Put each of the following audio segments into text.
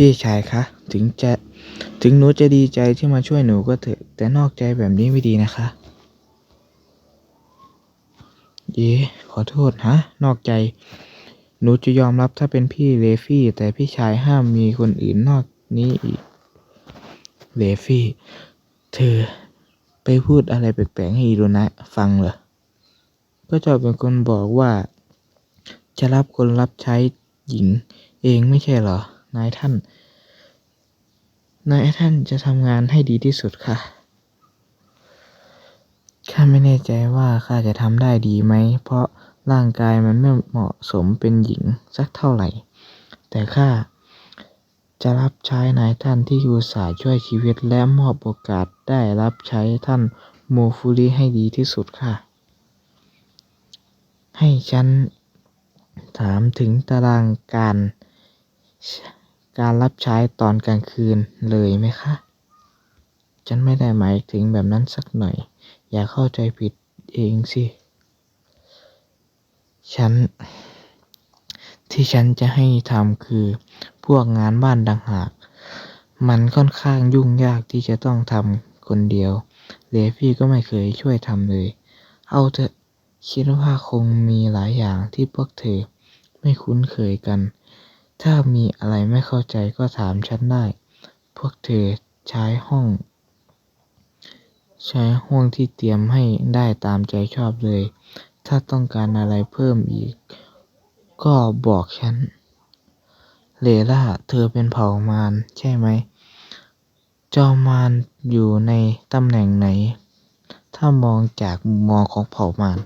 พี่ชายคะถึงจะถึงหนูจะดีใจที่มาช่วยหนูก็เถอะแต่นอกใจแบบนี้ไม่ดีนะคะ เย้ขอโทษฮะ นอกใจ หนูจะยอมรับถ้าเป็นพี่เลฟี่ แต่พี่ชายห้ามมีคนอื่นนอกนี้อีกเลฟี่ เธอไปพูดอะไรแปลกๆให้อีโรนะฟังเหรอ ก็จ้าเป็นคนบอกว่า จะรับคนรับใช้หญิงเองไม่ใช่เหรอ นายท่าน นายท่านจะทำงานให้ดีที่สุดค่ะ ข้าไม่แน่ใจว่าข้าจะทำได้ดีไหม เพราะร่างกายมันไม่เหมาะสมเป็นหญิงสักเท่าไหร่ แต่ข้าจะรับใช้นายท่านที่อุตส่าห์ช่วยชีวิตและมอบโอกาสได้รับใช้ท่านโมฟูริให้ดีที่สุดค่ะ ให้ฉันถามถึงตารางการ การรับใช้ตอนกลางคืนเลยไหมคะ ฉันไม่ได้หมายถึงแบบนั้นสักหน่อย อย่าเข้าใจผิดเองสิ ฉัน ที่ฉันจะให้ทำคือ พวกงานบ้านต่างหาก มันค่อนข้างยุ่งยากที่จะต้องทำคนเดียว เลฟี่ก็ไม่เคยช่วยทำเลย เอาเถอะ คิดว่าคงมีหลายอย่างที่พวกเธอไม่คุ้นเคยกัน ถ้ามีอะไรไม่เข้าใจก็ถามฉันได้ พวกเธอใช้ห้อง ใช้ห้องที่เตรียมให้ได้ตามใจชอบเลย ถ้าต้องการอะไรเพิ่มอีก ก็บอกฉัน เลล่า เธอเป็นเผ่ามารใช่ไหม จอมมารอยู่ในตำแหน่งไหน ถ้ามองจากมุมมองของเผ่ามาร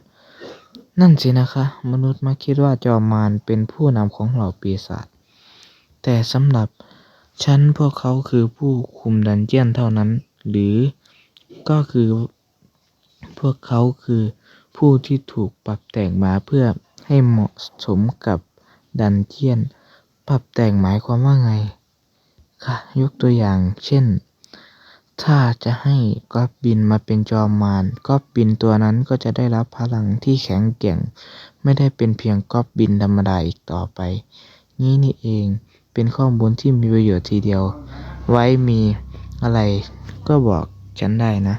นั่นสินะคะ มนุษย์มักคิดว่าจอมมารเป็นผู้นำของเหล่าปีศาจ แต่สำหรับฉันพวกเขาคือผู้คุมดันเจียนเท่านั้น หรือก็คือ พวกเขาคือผู้ที่ถูกปรับแต่งมาเพื่อให้เหมาะสมกับดันเจียน ปรับแต่งหมายความว่าไง ค่ะ ยกตัวอย่างเช่น ถ้าจะให้กอบบินมาเป็นจอมมารกอบบินตัวนั้นก็จะได้รับพลังที่แข็งแกร่ง ไม่ได้เป็นเพียงกอบบินธรรมดาอีกต่อไป นี้นี่เอง เป็นข้อมูลที่มีประโยชน์ทีเดียว ไว้มีอะไรก็บอกฉันได้นะ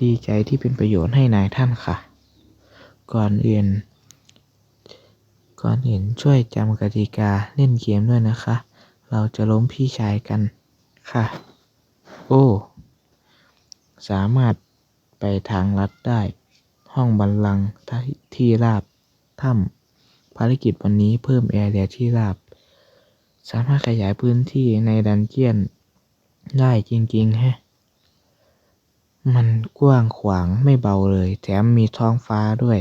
ดีใจที่เป็นประโยชน์ให้นายท่านค่ะ ก่อนอื่น ก่อนอื่นช่วยจำกติกาเล่นเกมด้วยนะคะ เราจะล้มพี่ชายกันค่ะ โอ้ สามารถไปทางลัดได้ ห้องบัลลังก์ที่ราบถ้ำภารกิจวันนี้เพิ่มแอเรียที่ราบ สามารถขยายพื้นที่ในดันเจียนได้จริงๆแฮะ มันกว้างขวางไม่เบาเลย แถมมีท้องฟ้าด้วย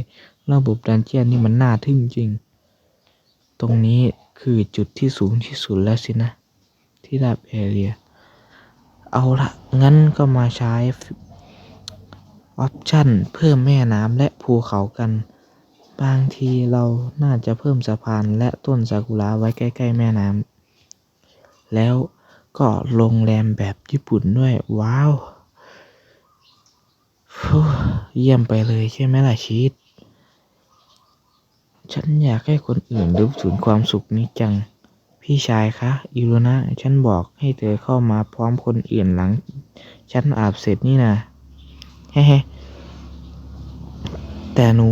ระบบดันเจียนนี่มันน่าทึ่งจริง ตรงนี้คือจุดที่สูงที่สุดแล้วสินะ ที่ราบแอเรีย เอาละงั้นก็มาใช้ออปชั่นเพิ่มแม่น้ำและภูเขากัน บางทีเราน่าจะเพิ่มสะพานและต้นซากุระไว้ใกล้ ๆ แม่น้ำ แล้วก็โรงแรมแบบญี่ปุ่นด้วย ว้าว เยี่ยมไปเลยใช่ไหมล่ะชีตฉันอยากให้คนอื่นรู้ถึงความสุขนี้จัง พี่ชายคะอิรุนะ ฉันบอกให้เธอเข้ามาพร้อมคนอื่นหลัง ฉันอาบเสร็จนี่นะเฮ้แต่หนู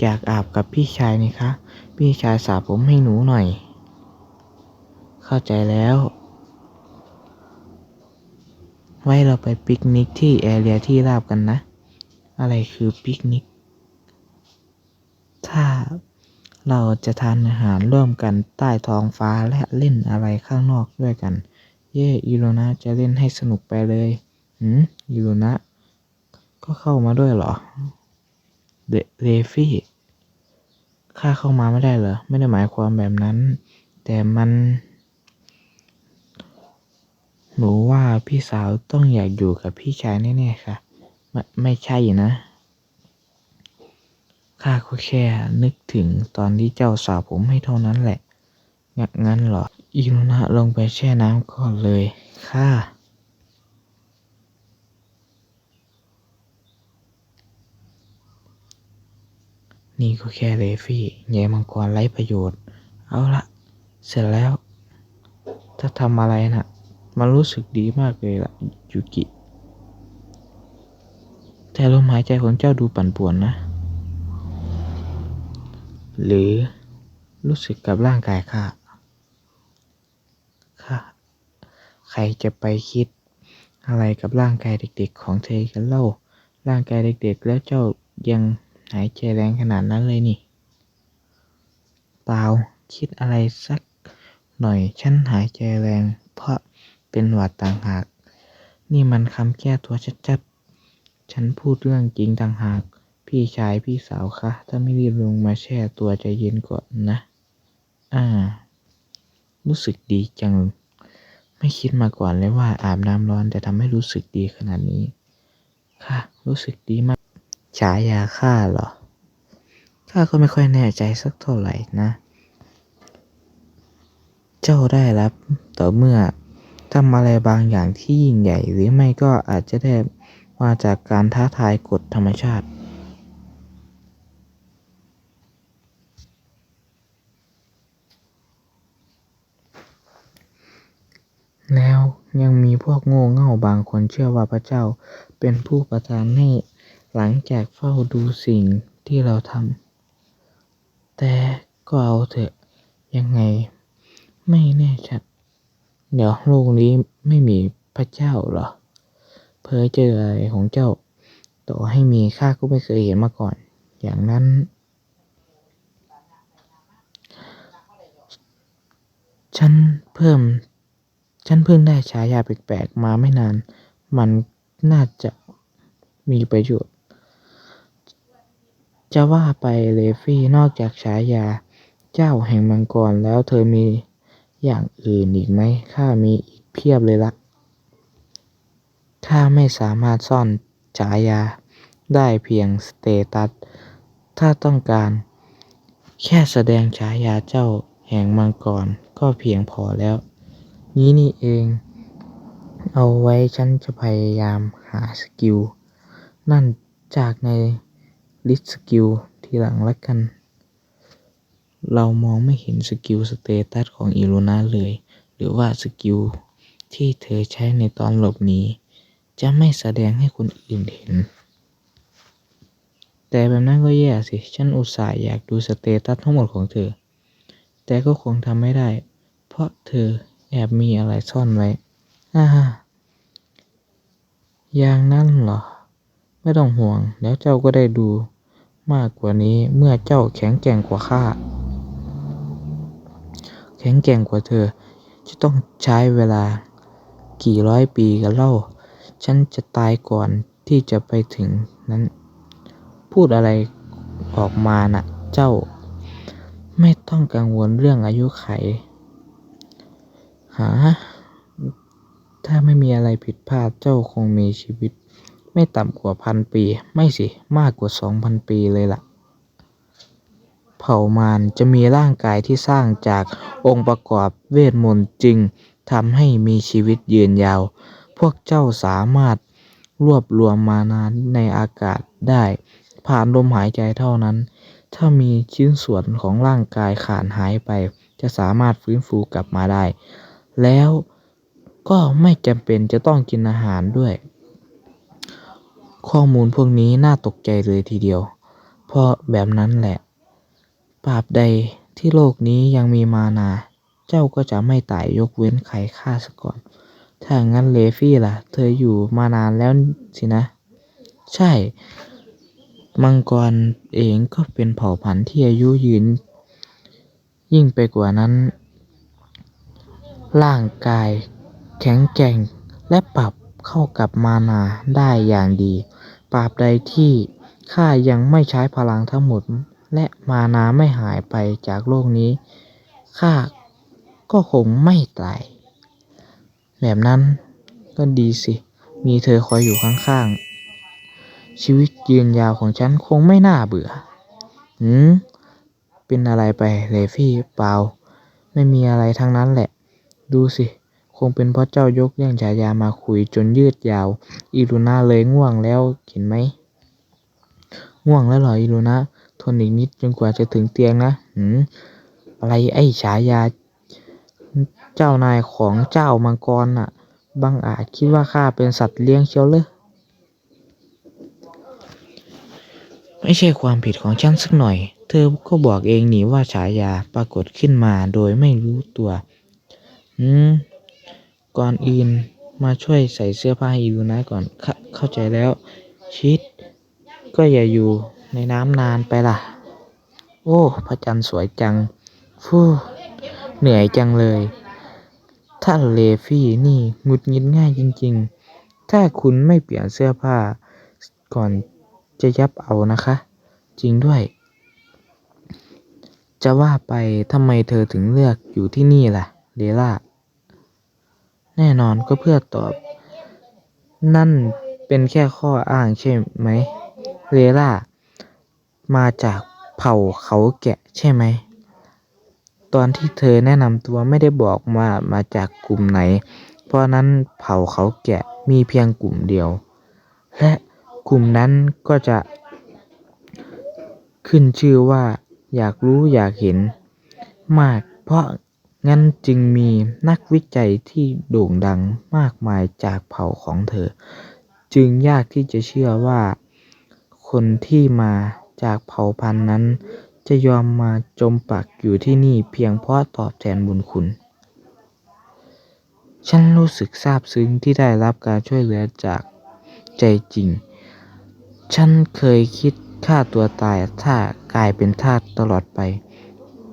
อยากอาบกับพี่ชายนี่คะ พี่ชายสระผมให้หนูหน่อย เข้าใจแล้ว ไว้เราไปปิกนิกที่แอเรียที่ราบกันนะ อะไรคือปิกนิก ถ้าเราจะทานอาหารร่วมกันใต้ท้องฟ้าและเล่นอะไรข้างนอกด้วยกัน เย่อิโรนะจะเล่นให้สนุกไปเลยหืมอิโรนะก็เข้ามาด้วยเหรอเดเรฟี่ข้าเข้ามาไม่ได้เหรอ ไม่ได้หมายความแบบนั้น แต่มัน หนูว่าพี่สาวต้องอยากอยู่กับพี่ชายแน่ๆค่ะ ไม่ไม่ใช่นะ ข้าก็แค่นึกถึงตอนที่เจ้าสาวผมให้เท่านั้นแหละ งั้นงั้นเหรอ อิรุนะลงไปแช่น้ำก่อนเลย ค่ะ นี่ก็แค่เลฟี่แง่มังกรไร้ประโยชน์ เอาละ เสร็จแล้ว ถ้าทำอะไรน่ะ มันรู้สึกดีมากเลยล่ะยูกิ แต่ลมหายใจของเจ้าดูปั่นป่วนนะ หรือรู้สึกกับร่างกายข้าข้าใครจะไปคิดอะไรกับร่างกายเด็กๆ ของเธอกันเล่า ร่างกายเด็กๆ แล้วเจ้ายังหายใจแรงขนาดนั้นเลยนี่ เปล่าคิดอะไรสักหน่อยฉันหายใจแรง เพราะ เป็นหวัดต่างหาก นี่มันคำแก้ตัวชัดๆ ฉันพูดเรื่องจริงต่างหาก พี่ชายพี่สาวคะ ถ้าไม่รีบลงมาแช่ตัวใจเย็นก่อนนะ อ่า รู้สึกดีจัง ไม่คิดมาก่อนเลยว่าอาบน้ำร้อนจะทำให้รู้สึกดีขนาดนี้ ค่ะ รู้สึกดีมาก ฉายาข้าเหรอ ข้าก็ไม่ค่อยแน่ใจสักเท่าไหร่นะ เจ้าได้รับต่อเมื่อ ทำอะไรบางอย่างที่ยิ่งใหญ่ หรือไม่ก็อาจจะได้มาจากการท้าทายกฎธรรมชาติแล้วยังมีพวกโง่เง่าบางคนเชื่อว่าพระเจ้าเป็นผู้ประทานให้หลังจากเฝ้าดูสิ่งที่เราทำแต่ก็เอาเถอะยังไงไม่แน่ชัด เดี๋ยวโลกนี้ไม่มีพระเจ้าเหรอ เพ้อเจออะไรของเจ้า ต่อให้มีข้าก็ไม่เคยเห็นมาก่อน อย่างนั้น ฉันเพิ่ม ฉันเพิ่งได้ฉายาแปลกๆมาไม่นาน มันน่าจะมีประโยชน์ จะว่าไปเลฟี่นอกจากฉายาเจ้าแห่งมังกรแล้วเธอมี อย่างอื่นอีกไหมข้ามีอีกเพียบเลยละข้าไม่สามารถซ่อนฉายาได้เพียงสเตตัส ถ้าต้องการแค่แสดงฉายาเจ้าแห่งมังกรก็เพียงพอแล้ว นี้นี่เอง เอาไว้ฉันจะพยายามหาสกิล นั่นจากในลิสต์สกิลทีหลังละกัน เรามองไม่เห็นสกิลสเตตัสของอิลูนาเลย หรือว่าสกิลที่เธอใช้ในตอนหลบหนีจะไม่แสดงให้คนอื่นเห็น แต่แบบนั้นก็แย่สิ ฉันอุตส่าห์อยากดูสเตตัสทั้งหมดของเธอ แต่ก็คงทำไม่ได้ เพราะเธอแอบมีอะไรซ่อนไว้อ่าอย่างนั้นเหรอ ไม่ต้องห่วง แล้วเจ้าก็ได้ดู มากกว่านี้เมื่อเจ้าแข็งแกร่งกว่าข้า แข็งแกร่งกว่าเธอ จะต้องใช้เวลากี่ร้อยปีกันเล่า ฉันจะตายก่อนที่จะไปถึงนั้น พูดอะไรออกมาน่ะ เจ้า ไม่ต้องกังวลเรื่องอายุไข หา ถ้าไม่มีอะไรผิดพลาดเจ้าคงมีชีวิต ไม่ต่ำกว่าพันปี ไม่สิมากกว่าสองพันปีเลยล่ะ เผ่ามารจะมีร่างกายที่สร้างจากองค์ประกอบเวทมนต์จึงทำให้มีชีวิตยืนยาว พวกเจ้าสามารถรวบรวมมานานในอากาศได้ ผ่านลมหายใจเท่านั้น ถ้ามีชิ้นส่วนของร่างกายขาดหายไป จะสามารถฟื้นฟูกลับมาได้ แล้วก็ไม่จำเป็นจะต้องกินอาหารด้วย ข้อมูลพวกนี้น่าตกใจเลยทีเดียว เพราะแบบนั้นแหละตราบใดที่โลกนี้ยังมีมานา เจ้าก็จะไม่ตายยกเว้นใครฆ่าซะก่อน ถ้างั้นเลฟี่ล่ะ เธออยู่มานานแล้วสินะ ใช่ มังกรเองก็เป็นเผ่าพันธุ์ที่อายุยืน ยิ่งไปกว่านั้น ร่างกายแข็งแกร่งและปรับ เข้ากับมานาได้อย่างดีตราบใดที่ข้ายังไม่ใช้พลังทั้งหมด และมานาไม่หายไปจากโลกนี้ ข้าก็คงไม่ตาย แบบนั้นก็ดีสิ มีเธอคอยอยู่ข้างๆ ชีวิตยืนยาวของฉันคงไม่น่าเบื่อ หืม เป็นอะไรไปเลฟี่เปล่า ไม่มีอะไรทั้งนั้นแหละ ดูสิ คงเป็นเพราะเจ้ายกเรื่องฉายามาคุยจนยืดยาว อีลูน่าเลยง่วงแล้วเห็นไหม ง่วงแล้วเหรออีลูน่าทนอีกนิดจนกว่าจะถึงเตียงนะหืมอะไรไอ้ฉายา เจ้านายของเจ้ามังกรน่ะบังอาจคิดว่าข้าเป็นสัตว์เลี้ยงเชียวเหรอไม่ใช่ความผิดของฉันสักหน่อย เธอก็บอกเองนี่ว่าฉายาปรากฏขึ้นมาโดยไม่รู้ตัว อืม ก่อนอื่นมาช่วยใส่เสื้อผ้าให้ยูนะก่อนเข้าเข้าใจแล้ว ชิด ก็อย่าอยู่ในน้ำนานไปล่ะ โอ้ พระจันทร์สวยจัง ฟู่เหนื่อยจังเลย ท่านเลฟี่นี่หงุดหงิดง่ายจริง ๆ ถ้าคุณไม่เปลี่ยนเสื้อผ้า ก่อนจะยับเอานะคะ จริงด้วย จะว่าไปทำไมเธอถึงเลือกอยู่ที่นี่ล่ะ เลล่า แน่นอนก็เพื่อตอบ นั่นเป็นแค่ข้ออ้างใช่ไหม เลล่า มาจากเผ่าเขาแกะใช่ไหม ตอนที่เธอแนะนำตัวไม่ได้บอกว่ามาจากกลุ่มไหน เพราะนั้นเผ่าเขาแกะมีเพียงกลุ่มเดียว และกลุ่มนั้นก็จะ ขึ้นชื่อว่า อยากรู้อยากเห็น มากเพราะ งั้นจึงมีนักวิจัยที่โด่งดังมากมายจากเผ่าของเธอ จึงยากที่จะเชื่อว่าคนที่มาจากเผ่าพันธุ์นั้น จะยอมมาจมปักอยู่ที่นี่เพียงเพราะตอบแทนบุญคุณ ฉันรู้สึกซาบซึ้งที่ได้รับการช่วยเหลือจากใจจริง ฉันเคยคิดฆ่าตัวตายถ้ากลายเป็นทาสตลอดไป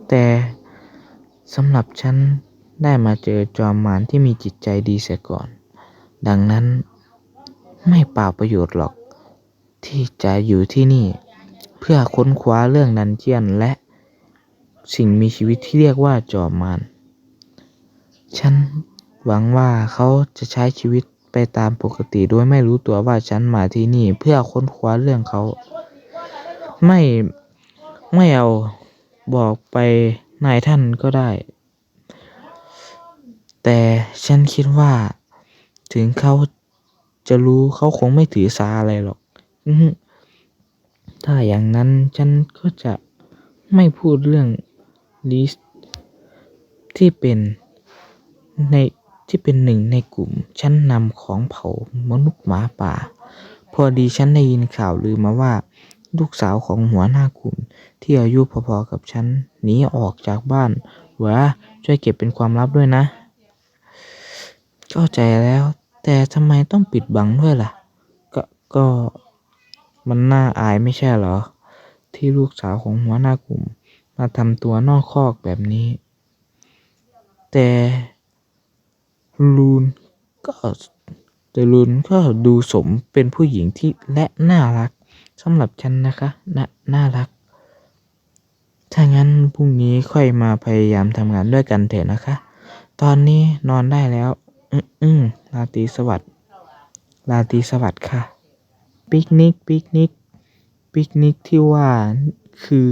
แต่ สำหรับฉันได้มาเจอจอมมารที่มีจิตใจดีเสียก่อน ดังนั้นไม่เปล่าประโยชน์หรอก ที่จะอยู่ที่นี่ เพื่อค้นคว้าเรื่องดันเจียนและสิ่งมีชีวิตที่เรียกว่าจอมมารฉันหวังว่าเขาจะใช้ชีวิตไปตามปกติโดยไม่รู้ตัวว่าฉันมาที่นี่ เพื่อค้นคว้าเรื่องเขา ไม่ไม่เอาบอกไป นายท่านก็ได้ แต่ฉันคิดว่า ถึงเขาจะรู้เขาคงไม่ถือสาอะไรหรอกถ้าอย่างนั้นฉันก็จะไม่พูดเรื่องลิสที่เป็นในที่เป็นหนึ่งในกลุ่มชั้นนำของเผ่ามนุษย์หมาป่า พอดีฉันได้ยินข่าวลือมาว่า ลูกสาวของหัวหน้ากลุ่มที่อายุพอๆกับฉันหนีออกจากบ้าน หวะ ช่วยเก็บเป็นความลับด้วยนะ เข้าใจแล้ว แต่ทำไมต้องปิดบังด้วยล่ะ ก็ก็มันน่าอายไม่ใช่เหรอ ที่ลูกสาวของหัวหน้ากลุ่ม มาทำตัวนอกคอกแบบนี้ แต่ลูนก็แต่ลูนก็ดูสมเป็นผู้หญิงที่และน่ารัก สำหรับฉันนะคะน่าน่ารัก ถ้างั้นพรุ่งนี้ค่อยมาพยายามทำงานด้วยกันเถอะนะคะ ตอนนี้นอนได้แล้ว อืมอืมราตรีสวัสดิ์ราตรีสวัสดิ์ค่ะ ปิกนิก ปิกนิก ปิกนิกที่ว่าคือ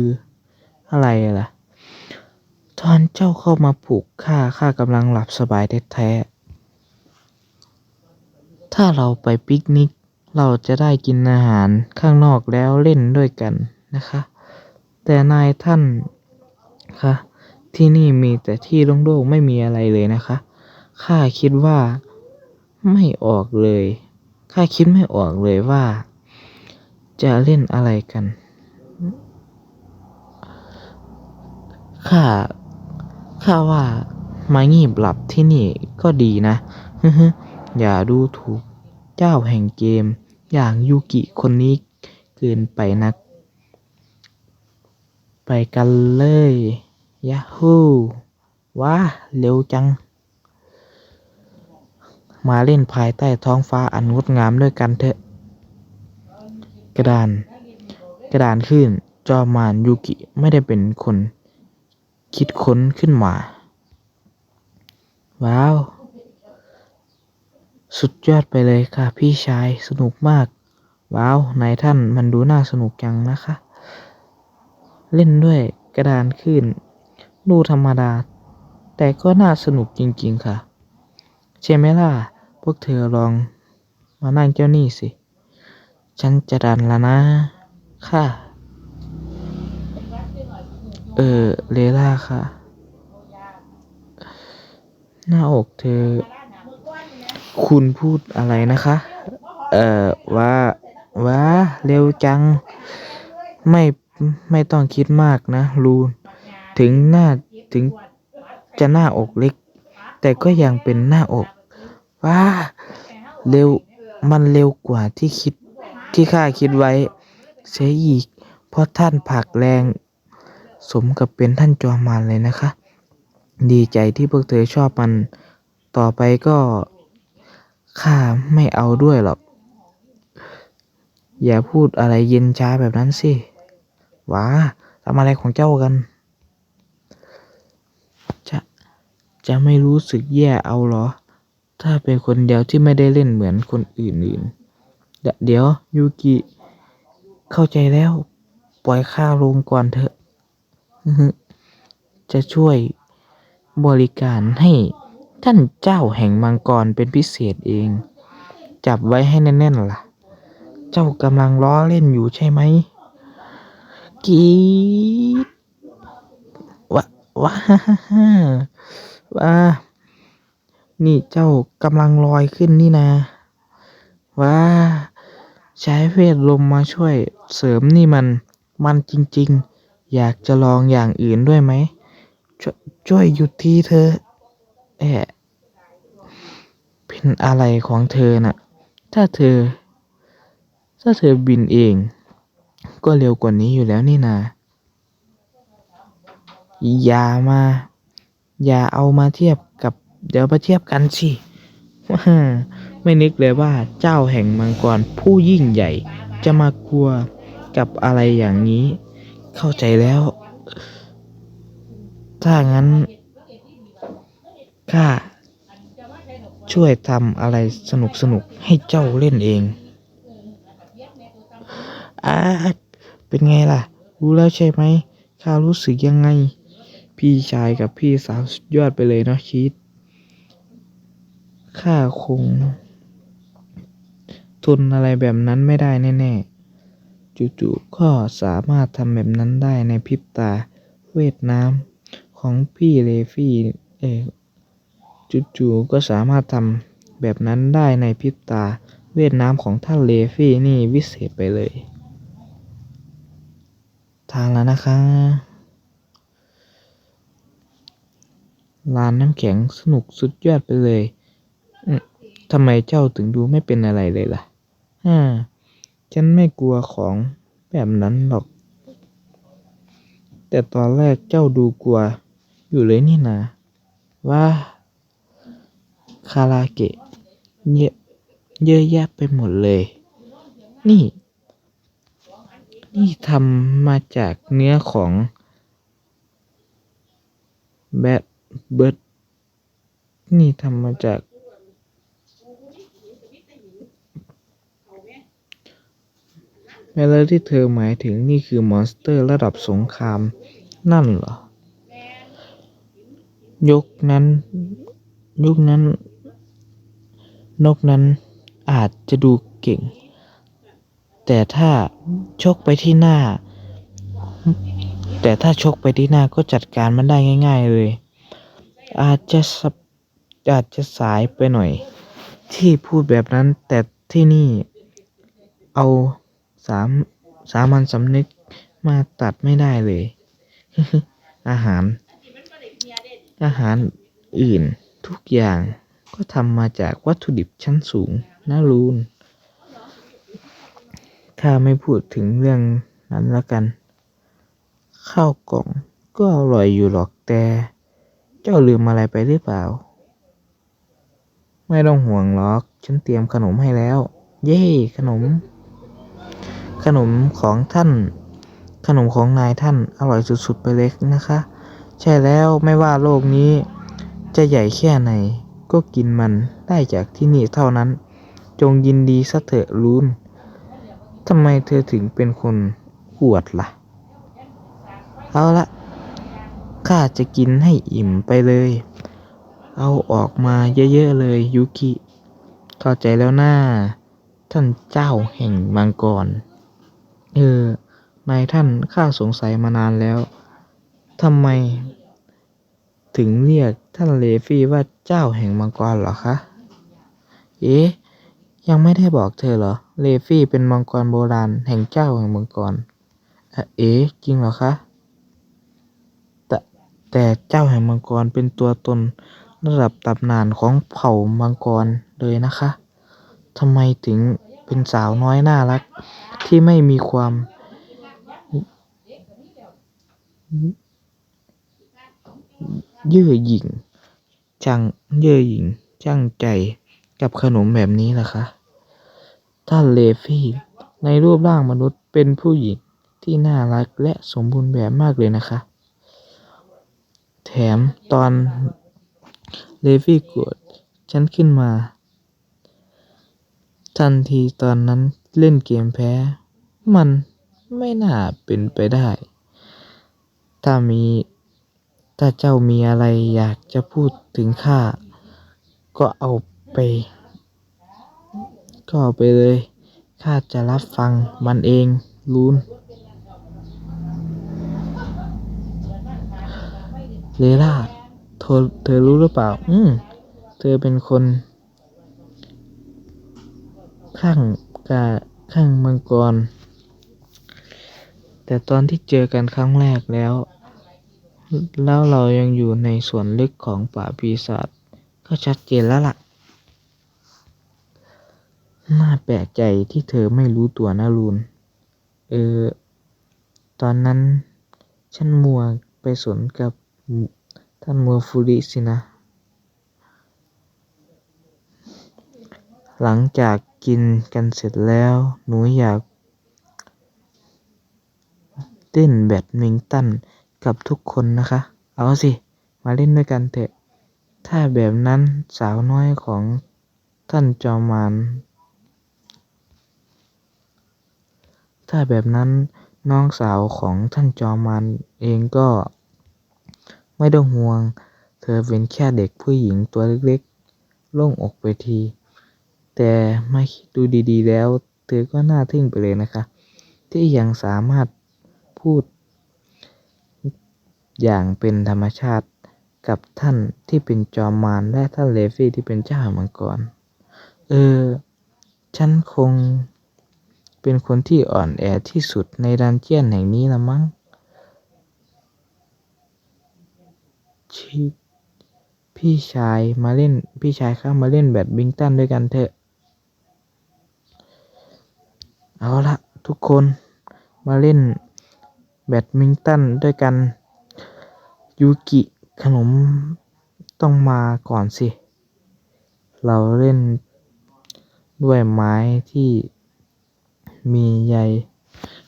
อะไรล่ะ ตอนเจ้าเข้ามาปลุกข้าข้ากำลังหลับสบายแท้ๆถ้าเราไปปิกนิก เราจะได้กินอาหารข้างนอกแล้วเล่นด้วยกันนะคะ แต่นายท่านคะที่นี่มีแต่ที่โล่งๆไม่มีอะไรเลยนะคะ ข้าคิดว่าไม่ออกเลย ข้าคิดไม่ออกเลยว่า จะเล่นอะไรกัน ข้า ข้าว่ามางีบหลับที่นี่ก็ดีนะฮึฮึอย่าดูถูกเจ้าแห่งเกม อย่างยูกิคนนี้เกินไปนัก ไปกันเลยยาฮูว้าเร็วจัง มาเล่นภายใต้ท้องฟ้าอันงดงามด้วยกันเถอะ กระดาน กระดานขึ้น จอมารยูกิไม่ได้เป็นคน คิดค้นขึ้นมา ว้าว สุดยอดไปเลยค่ะ พี่ชายสนุกมาก ว้าวนายท่านมันดูน่าสนุกจังนะคะ เล่นด้วยกระดานขึ้น ดูธรรมดา แต่ก็น่าสนุกจริง ๆ ค่ะใช่ไหมล่ะ พวกเธอลองมานั่งเจ้านี่สิ ฉันจะดันแล้วนะ ค่ะ เออ เลล่าค่ะ หน้าอกเธอ คุณพูดอะไรนะคะ เอ่อ ว่าว่าเร็วจัง ไม่ ไม่ต้องคิดมากนะลูน ถึงหน้า ถึงจะหน้าอกเล็ก แต่ก็ยังเป็นหน้าอก ว้า เร็ว มันเร็วกว่าที่คิด ที่ข้าคิดไว้ เสียอีก เพราะท่านผักแรง สมกับเป็นท่านจอมมารเลยนะคะ ดีใจที่พวกเธอชอบมัน ต่อไปก็ ข้าไม่เอาด้วยหรอก อย่าพูดอะไรเย็นช้าแบบนั้นสิว้าทำอะไรของเจ้ากัน จะจะไม่รู้สึกแย่เอาเหรอ ถ้าเป็นคนเดียวที่ไม่ได้เล่นเหมือนคนอื่นๆเดี๋ยวยูกิ เข้าใจแล้ว ปล่อยข้าลงก่อนเถอะ จะช่วยบริการให้ ท่านเจ้าแห่งมังกรเป็นพิเศษเอง จับไว้ให้แน่นๆล่ะ เจ้ากำลังล้อเล่นอยู่ใช่ไหมกีดว้าว้าว้านี่เจ้ากำลังลอยขึ้นนี่นะว้าใช้เวทลมมาช่วยเสริมนี่มัน มันจริง ๆ อยากจะลองอย่างอื่นด้วยไหมช่วยช่วยหยุดทีเธอ แอะ เป็นอะไรของเธอน่ะ ถ้าเธอ ถ้าเธอบินเอง ก็เร็วกว่านี้อยู่แล้วนี่นา อย่ามา อย่าเอามาเทียบกับ เดี๋ยวมาเทียบกันสิว้าไม่นึกเลยว่าเจ้าแห่งมังกรผู้ยิ่งใหญ่ จะมากลัวกับอะไรอย่างนี้ เข้าใจแล้ว ถ้างั้น ข้าช่วยทำอะไรสนุกสนุกๆให้เจ้าเล่นเอง อาเป็นไงล่ะ รู้แล้วใช่ไหมข้ารู้สึกยังไง พี่ชายกับพี่สาวสุดยอดไปเลยเนาะชีตข้าคง ทนอะไรแบบนั้นไม่ได้แน่ๆจู่ๆก็สามารถทำแบบนั้นได้ในพริบตาเวทน้ำของพี่เลฟี่เออ จู่ๆก็สามารถทำแบบนั้นได้ในพริบตา เวทน้ำของท่านเลฟี่นี่วิเศษไปเลย ทางแล้วนะคะลานน้ำแข็งสนุกสุดยอดไปเลย ทำไมเจ้าถึงดูไม่เป็นอะไรเลยล่ะฮ่าฉันไม่กลัวของแบบนั้นหรอก แต่ตอนแรกเจ้าดูกลัวอยู่เลยนี่นะว่า คาราเกะเยอะเยอะแยะไปหมดเลย นี่ นี่ทำมาจากเนื้อของแบดเบิร์ดนี่ทำมาจากแม้แล้ที่เธอหมายถึงนี่คือมอนสเตอร์ระดับสงครามนั่นเหรอ ยกนั้น ยุคนั้น นกนั้นอาจจะดูเก่ง แต่ถ้าชกไปที่หน้า แต่ถ้าชกไปที่หน้าก็จัดการมันได้ง่าย ๆ เลย อาจจะอาจจะสายไปหน่อย ที่พูดแบบนั้นแต่ที่นี่เอาสามสามัญสำนึกมาตัดไม่ได้เลย อาหาร อาหารอื่นทุกอย่าง ก็ทำมาจากวัตถุดิบชั้นสูงนะลูนถ้าไม่พูดถึงเรื่องนั้นล้วกัน ข้าวกล่องก็อร่อยอยู่หรอกแต่ เจ้าลืมอะไรไปหรือเปล่า ไม่ต้องห่วงหรอก ฉันเตรียมขนมให้แล้ว เย้ขนม ขนมของท่าน ขนมของนายท่านอร่อยสุดๆไปเลยนะคะ ใช่แล้วไม่ว่าโลกนี้ จะใหญ่แค่ไหน ก็กินมันได้จากที่นี่เท่านั้น จงยินดีซะเถอะลูนทำไมเธอถึงเป็นคนอวดล่ะ เอาละข้าจะกินให้อิ่มไปเลย เอาออกมาเยอะๆเลยยุกิ เข้าใจแล้วนะ่าท่านเจ้าแห่งมังกร เออนายท่านข้าสงสัยมานานแล้วทำไม ถึงเรียกท่านเลฟี่ว่าเจ้าแห่งมังกรเหรอคะ เอ๊ะ ยังไม่ได้บอกเธอเหรอ เลฟี่เป็นมังกรโบราณแห่งเจ้าแห่งมังกร เอ๊ะ จริงเหรอคะ แต่แต่เจ้าแห่งมังกรเป็นตัวตนระดับตำนานของเผ่ามังกรเลยนะคะทำไมถึงเป็นสาวน้อยน่ารัก ที่ไม่มีความ เย่อหยิ่งจัง เย่อหยิ่งจังใจกับขนมแบบนี้ล่ะคะ ท่านเลฟี่ในรูปร่างมนุษย์เป็นผู้หญิงที่น่ารักและสมบูรณ์แบบมากเลยนะคะ แถมตอนเลฟี่กรธฉันขึ้นมา ทันทีตอนนั้นเล่นเกมแพ้ มันไม่น่าเป็นไปได้ ถ้ามี ถ้าเจ้ามีอะไรอยากจะพูดถึงข้า ก็เอาไป ก็เอาไปเลย ข้าจะรับฟังมันเองลูนเลล่าเธอเธอรู้หรือเปล่า อืม เธอเป็นคนข้างกาข้างมังกร แต่ตอนที่เจอกันครั้งแรกแล้ว แล้วเรายังอยู่ในส่วนลึกของป่าปีศาจก็ชัดเจนแล้วล่ะ น่าแปลกใจที่เธอไม่รู้ตัวนะลูน เออ ตอนนั้น ฉันมัวไปสนกับท่านมัวฟูริสินะ หลังจากกินกันเสร็จแล้ว หนูอยากเล่นแบดมินตัน กับทุกคนนะคะ เอาสิ มาเล่นด้วยกันเถอะ ถ้าแบบนั้นสาวน้อยของท่านจอมมารถ้าแบบนั้นน้องสาวของท่านจอมมารเองก็ ไม่ต้องห่วง เธอเป็นแค่เด็กผู้หญิงตัวเล็กๆ โล่งอกไปที แต่มาคิดดูดีๆแล้ว เธอก็น่าทึ่งไปเลยนะคะ ที่ยังสามารถพูด อย่างเป็นธรรมชาติกับท่านที่เป็นจอมมารและท่านเลฟี่ที่เป็นเจ้ามังกร เออ ฉันคงเป็นคนที่อ่อนแอที่สุดในดันเจียนแห่งนี้ละมั้งชิพี่ชายมาเล่น พี่ชายข้ามาเล่นแบดมินตันด้วยกันเถอะ เอาละทุกคนมาเล่นแบดมินตันด้วยกัน ยูกิขนมต้องมาก่อนสิ เราเล่นด้วยไม้ที่มีใย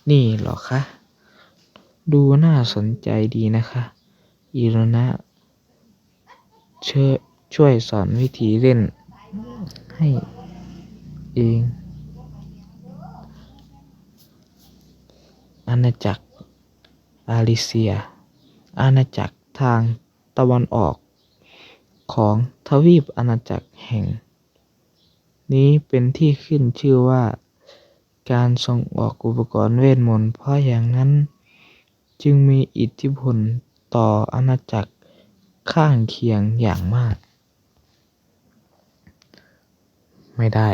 นี่เหรอคะ ดูน่าสนใจดีนะคะ อิโรนะช่วยช่วยสอนวิธีเล่นให้เอง อาณาจักรอาริเซีย อาณาจักร ทางตะวันออกของทวีปอาณาจักรแห่ง นี้เป็นที่ขึ้นชื่อว่า การส่งออกอุปกรณ์เวทมนต์เพราะอย่างนั้นจึงมีอิทธิพลต่ออาณาจักรข้างเคียงอย่างมาก ไม่ได้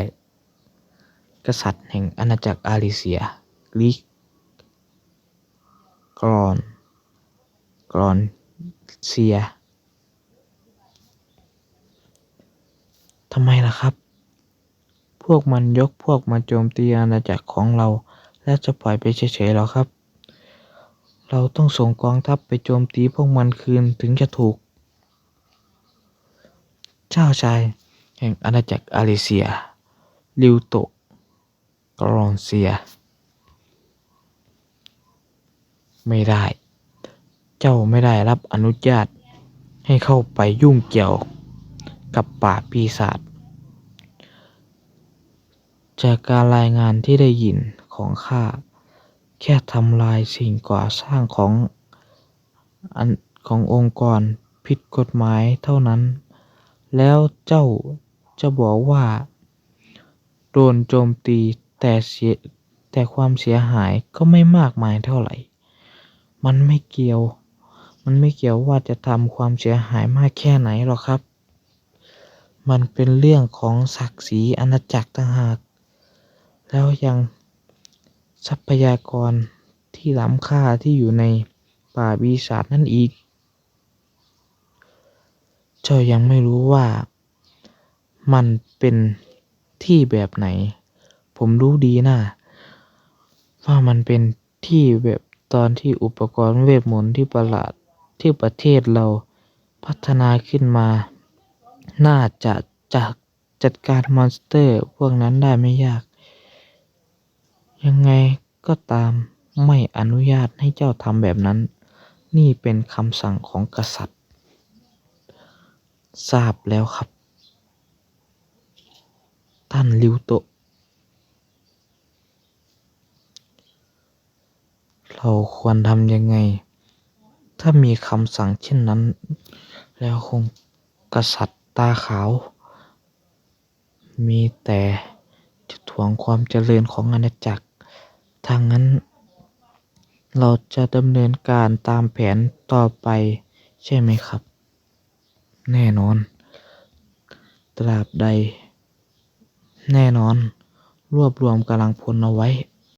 กษัตริย์แห่งอาณาจักรอาริเซียลิกกรอน กรอน เซียทำไมล่ะครับ พวกมันยกพวกมาโจมตีอาณาจักรของเรา แล้วจะปล่อยไปเฉยๆหรอครับ เราต้องส่งกองทัพไปโจมตีพวกมันคืนถึงจะถูก เจ้าชายแห่งอาณาจักรอาริเซีย ลิวโตกรอนเซีย ไม่ได้ เจ้าไม่ได้รับอนุญาตให้เข้าไปยุ่งเกี่ยวกับป่าปีศาจ จากการรายงานที่ได้ยินของข้าแค่ทำลายสิ่งก่อสร้างของอันขององค์กรผิดกฎหมายเท่านั้น แล้วเจ้าจะบอกว่า โดนโจมตีแต่เสียแต่ความเสียหายก็ไม่มากมายเท่าไหร่ มันไม่เกี่ยว มันไม่เกี่ยวว่าจะทำความเสียหายมากแค่ไหนหรอกครับ มันเป็นเรื่องของศักดิ์ศรีอาณาจักรต่างหาก แล้วยังทรัพยากรที่ล้ำค่าที่อยู่ในป่าปีศาจนั่นอีก เจ้ายังไม่รู้ว่า มันเป็นที่แบบไหน ผมรู้ดีนะว่ามันเป็นที่แบบตอนที่อุปกรณ์เวทมนต์ที่ประหลาด ที่ประเทศเราพัฒนาขึ้นมา น่าจะจากจัดการมอนสเตอร์พวกนั้นได้ไม่ยาก ยังไงก็ตามไม่อนุญาตให้เจ้าทำแบบนั้น นี่เป็นคำสั่งของกษัตริย์ ทราบแล้วครับ ท่านริวโตะ เราควรทำยังไง ถ้ามีคำสั่งเช่นนั้น แล้วคงกษัตริย์ตาขาว มีแต่จะถ่วงความเจริญของอาณาจักร ทางนั้น เราจะดำเนินการตามแผนต่อไปใช่ไหมครับ แน่นอน ตราบใด แน่นอน รวบรวมกำลังพลเอาไว้